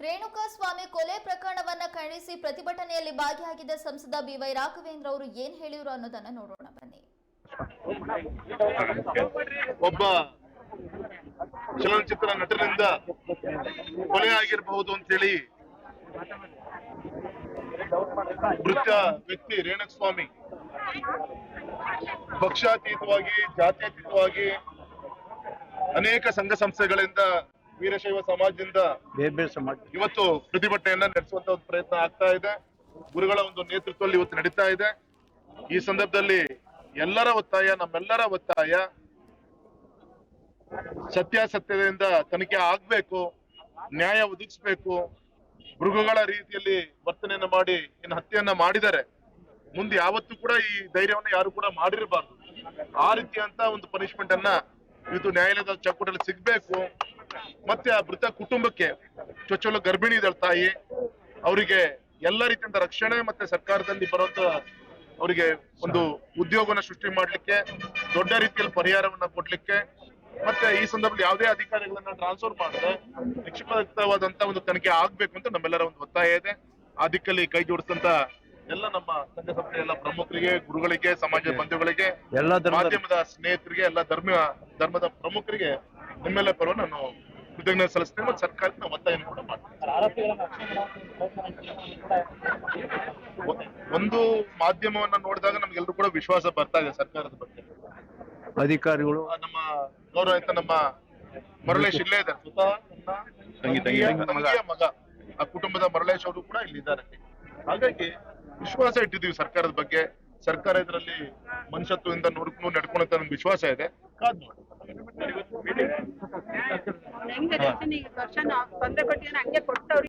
ರೇಣುಕಾ ಸ್ವಾಮಿ ಕೊಲೆ ಪ್ರಕರಣವನ್ನ ಖಂಡಿಸಿ ಪ್ರತಿಭಟನೆಯಲ್ಲಿ ಭಾಗಿಯಾಗಿದ್ದ ಸಂಸದ ಬಿವೈ ರಾಘವೇಂದ್ರ ಅವರು ಏನ್ ಹೇಳಿದ್ರು ಅನ್ನೋದನ್ನ ನೋಡೋಣ ಬನ್ನಿ. ಒಬ್ಬ ಚಲನಚಿತ್ರ ನಟನಿಂದ ಕೊಲೆ ಆಗಿರಬಹುದು ಅಂತ ಹೇಳಿ ಮೃತ ವ್ಯಕ್ತಿ ರೇಣಕಸ್ವಾಮಿ ಪಕ್ಷಾತೀತವಾಗಿ, ಜಾತ್ಯತೀತವಾಗಿ ಅನೇಕ ಸಂಘ ಸಂಸ್ಥೆಗಳಿಂದ ವೀರಶೈವ ಸಮಾಜದಿಂದ ಇವತ್ತು ಪ್ರತಿಭಟನೆಯನ್ನ ನಡೆಸುವಂತ ಒಂದು ಪ್ರಯತ್ನ ಆಗ್ತಾ ಇದೆ. ಗುರುಗಳ ಒಂದು ನೇತೃತ್ವದಲ್ಲಿ ಇವತ್ತು ನಡೀತಾ ಇದೆ. ಈ ಸಂದರ್ಭದಲ್ಲಿ ಎಲ್ಲರ ಒತ್ತಾಯ ನಮ್ಮೆಲ್ಲರ ಒತ್ತಾಯ ಸತ್ಯಾಸತ್ಯದಿಂದ ತನಿಖೆ ಆಗ್ಬೇಕು ನ್ಯಾಯ ಒದಗಿಸ್ಬೇಕು ಮೃಗಗಳ ರೀತಿಯಲ್ಲಿ ವರ್ತನೆಯನ್ನ ಮಾಡಿ ಇನ್ನು ಹತ್ಯೆಯನ್ನ ಮಾಡಿದರೆ ಮುಂದೆ ಯಾವತ್ತೂ ಕೂಡ ಈ ಧೈರ್ಯವನ್ನ ಯಾರು ಕೂಡ ಮಾಡಿರಬಾರ್ದು. ಆ ರೀತಿಯಂತ ಒಂದು ಪನಿಷ್ಮೆಂಟ್ ಅನ್ನ ಇವತ್ತು ನ್ಯಾಯಾಲಯದ ಚೌಕಟ್ಟಲ್ಲಿ ಸಿಗ್ಬೇಕು. ಮತ್ತೆ ಆ ಮೃತ ಕುಟುಂಬಕ್ಕೆ ಚೊಚ್ಚಲು ಗರ್ಭಿಣಿ ಇದ್ದಾಳೆ ತಾಯಿ ಅವರಿಗೆ ಎಲ್ಲ ರೀತಿಯಿಂದ ರಕ್ಷಣೆ ಮತ್ತೆ ಸರ್ಕಾರದಲ್ಲಿ ಬರುವಂತ ಅವರಿಗೆ ಒಂದು ಉದ್ಯೋಗವನ್ನ ಸೃಷ್ಟಿ ಮಾಡ್ಲಿಕ್ಕೆ ದೊಡ್ಡ ರೀತಿಯಲ್ಲಿ ಪರಿಹಾರವನ್ನ ಕೊಡ್ಲಿಕ್ಕೆ ಮತ್ತೆ ಈ ಸಂದರ್ಭದಲ್ಲಿ ಯಾವುದೇ ಅಧಿಕಾರಿಗಳನ್ನ ಟ್ರಾನ್ಸ್ಫರ್ ಮಾಡದೆ ನಿಕ್ಷಿಪ್ತವಾದಂತ ಒಂದು ತನಿಖೆ ಆಗ್ಬೇಕು ಅಂತ ನಮ್ಮೆಲ್ಲರ ಒಂದು ಒತ್ತಾಯ ಇದೆ. ಆ ದಿಕ್ಕಲ್ಲಿ ಕೈ ಜೋಡಿಸಿದಂತ ಎಲ್ಲ ನಮ್ಮ ಸಂಘ ಸಂಸ್ಥೆ ಎಲ್ಲ ಪ್ರಮುಖರಿಗೆ ಗುರುಗಳಿಗೆ ಸಮಾಜ ಬಂಧುಗಳಿಗೆ ಎಲ್ಲ ಮಾಧ್ಯಮದ ಸ್ನೇಹಿತರಿಗೆ ಎಲ್ಲ ಧರ್ಮ ಧರ್ಮದ ಪ್ರಮುಖರಿಗೆ ನಿಮ್ಮೆಲ್ಲ ಪರವ ನಾನು ಕೃತಜ್ಞತೆ ಸಲ್ಲಿಸ್ತೇನೆ ಮತ್ತು ಸರ್ಕಾರಕ್ಕೆ ನಾವು ಒತ್ತಾಯ ಕೂಡ ಮಾಡ್ತೇನೆ. ಒಂದು ಮಾಧ್ಯಮವನ್ನ ನೋಡಿದಾಗ ನಮ್ಗೆಲ್ಲರೂ ಕೂಡ ವಿಶ್ವಾಸ ಬರ್ತಾ ಇದೆ ಸರ್ಕಾರದ ಬಗ್ಗೆ. ಅಧಿಕಾರಿಗಳು. ನಮ್ಮ ಗೌರವಿತ ನಮ್ಮ ಮರಳೇಶ್ ಇಲ್ಲೇ ಇದ್ದಾರೆ. ಸ್ವತಃ ತಂಗಿಯ ಮಗ. ಆ ಕುಟುಂಬದ ಮರಳೇಶ್ ಅವರು ಕೂಡ ಇಲ್ಲಿದ್ದಾರೆ. ಹಾಗಾಗಿ ವಿಶ್ವಾಸ ಇಟ್ಟಿದ್ದೀವಿ ಸರ್ಕಾರದ ಬಗ್ಗೆ. ಸರ್ಕಾರ ಇದರಲ್ಲಿ ಮನುಷ್ಯತ್ವದಿಂದ ನೋಡ್ಕೊಂಡು ನಡ್ಕೊಳಂತ ನಮ್ಗೆ ವಿಶ್ವಾಸ ಇದೆ. ಕಾದ್ ಹೆಂಗೆ ಕೊಟ್ಟವ್ರಿಗೆ